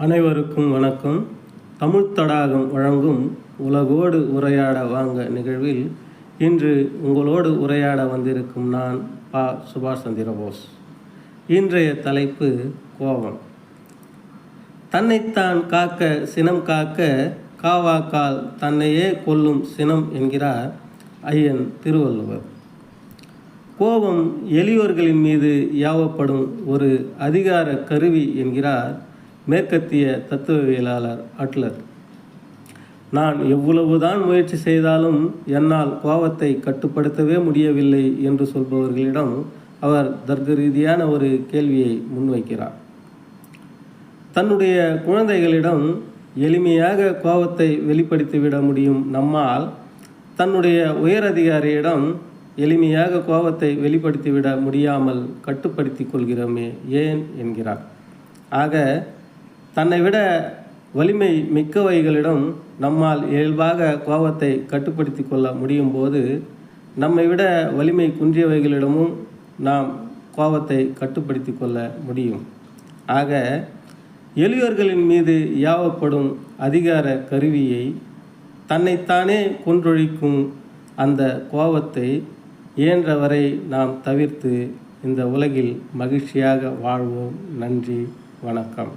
அனைவருக்கும் வணக்கம். தமிழ் தடாகம் வழங்கும் உலகோடு உரையாட வாங்க நிகழ்வில் இன்று உங்களோடு உரையாட வந்திருக்கும் நான் பா. சுபாஷ் சந்திரபோஸ். இன்றைய தலைப்பு கோபம். தன்னைத்தான் காக்க சினம் காக்க காவாக்கால் தன்னையே கொல்லும் சினம் என்கிறார் ஐயன் திருவள்ளுவர். கோபம் எளியோர்களின் மீது யாவப்படும் ஒரு அதிகார கருவி என்கிறார் மேற்கத்திய தத்துவவியலாளர் அட்லர் நான் எவ்வளவுதான் முயற்சி செய்தாலும் என்னால் கோபத்தை கட்டுப்படுத்தவே முடியவில்லை என்று சொல்பவர்களிடம் அவர் தர்க்க ரீதியான ஒரு கேள்வியை முன்வைக்கிறார். தன்னுடைய குழந்தைகளிடம் எளிமையாக கோபத்தை வெளிப்படுத்திவிட முடியும் நம்மால் தன்னுடைய உயரதிகாரியிடம் எளிமையாக கோபத்தை வெளிப்படுத்திவிட முடியாமல் கட்டுப்படுத்தி கொள்கிறோமே ஏன் என்கிறார். ஆக தன்னை விட வலிமை மிக்கவைகளிடம் நம்மால் இயல்பாக கோபத்தை கட்டுப்படுத்தி கொள்ள முடியும் போது நம்மை விட வலிமை குன்றியவைகளிடமும் நாம் கோபத்தை கட்டுப்படுத்தி கொள்ள முடியும். ஆக எளியோர்களின் மீது யாவப்படும் அதிகார கருவியை தன்னைத்தானே கொன்றொழிக்கும் அந்த கோபத்தை இயன்றவரை நாம் தவிர்த்து இந்த உலகில் மகிழ்ச்சியாக வாழ்வோம். நன்றி வணக்கம்.